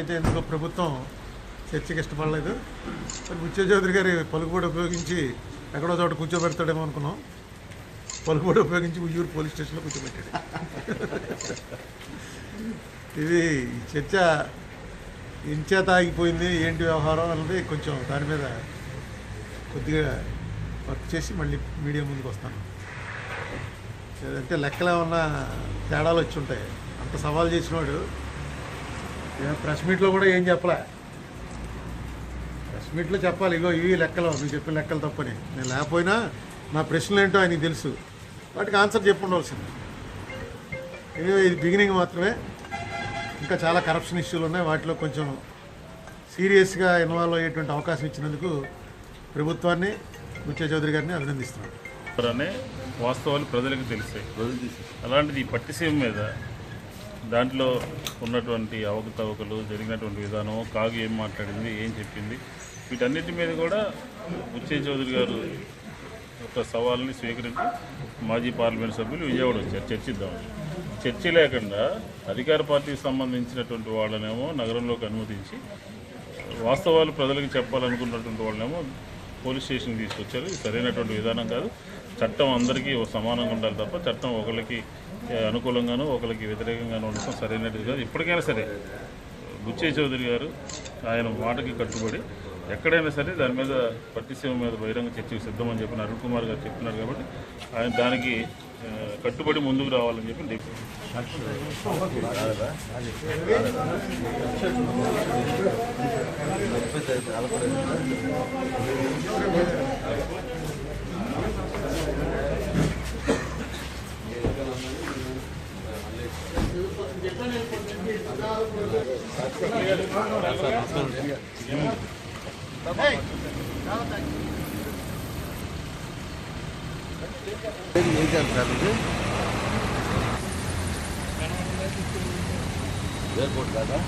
అయితే ఎందుకో ప్రభుత్వం చర్చకి ఇష్టపడలేదు. మరి బుచ్చే చౌదరి గారి పలుకుబడి ఉపయోగించి ఎక్కడో చోట కూర్చోబెడతాడేమో అనుకున్నాం. పలుకుబడి ఉపయోగించి ఉయ్యూరు పోలీస్ స్టేషన్లో కూర్చోబెట్టాడు. ఇది చర్చ ఇంచేత ఆగిపోయింది ఏంటి వ్యవహారం అన్నది కొంచెం దాని మీద కొద్దిగా వర్క్ చేసి మళ్ళీ మీడియా ముందుకు వస్తాను. లేదంటే లెక్కలు ఏమన్నా తేడాలు వచ్చి ఉంటాయి. అంత సవాల్ చేసినవాడు ఏ ప్రెస్ మీట్లో కూడా ఏం చెప్పలే. ప్రెస్ మీట్లో చెప్పాలి ఇగో ఇవి లెక్కలు నువ్వు చెప్పిన లెక్కలు తప్పని. నేను లేకపోయినా నా ప్రశ్నలు ఏంటో ఆయనకి తెలుసు. వాటికి ఆన్సర్ చెప్పి ఉండవలసింది ఇది ఇది బిగినింగ్ మాత్రమే. ఇంకా చాలా కరప్షన్ ఇష్యూలు ఉన్నాయి. వాటిలో కొంచెం సీరియస్గా ఇన్వాల్వ్ అయ్యేటువంటి అవకాశం ఇచ్చినందుకు ప్రభుత్వాన్ని బుచ్చే చౌదరి గారిని అభినందిస్తున్నాను. అనే వాస్తవాలు ప్రజలకు తెలిసాయి అలాంటిది ఈ పట్టిసీమ మీద దాంట్లో ఉన్నటువంటి అవకతవకలు జరిగినటువంటి విధానం కాగు ఏం మాట్లాడింది ఏం చెప్పింది వీటన్నిటి మీద కూడా ఉచ్చే చౌదరి గారు ఒక సవాల్ని స్వీకరించి మాజీ పార్లమెంట్ సభ్యులు విజయవాడ వచ్చారు. చర్చిద్దామని. చర్చ లేకుండా అధికార పార్టీకి సంబంధించినటువంటి వాళ్ళనేమో నగరంలోకి అనుమతించి వాస్తవాలు ప్రజలకు చెప్పాలనుకున్నటువంటి వాళ్ళనేమో పోలీస్ స్టేషన్కి తీసుకొచ్చారు. సరైనటువంటి విధానం కాదు. చట్టం అందరికీ ఓ సమానంగా ఉండాలి తప్ప చట్టం ఒకరికి అనుకూలంగాను అనుకూలంగానూ ఒకరికి వ్యతిరేకంగానూ ఉండటం సరైనది కాదు. ఇప్పటికైనా సరే బుచ్చే చౌదరి గారు ఆయన మాటకి కట్టుబడి ఎక్కడైనా సరే దాని మీద పట్టిసీమ మీద బహిరంగ చర్చకు సిద్ధమని చెప్పిన అరుణ్ కుమార్ గారు చెప్తున్నారు కాబట్టి ఆయన దానికి కట్టుబడి ముందుకు రావాలని చెప్పి డిమాండ్ ఏం సార్ ఇది ఎయిర్పోర్ట్ కాదా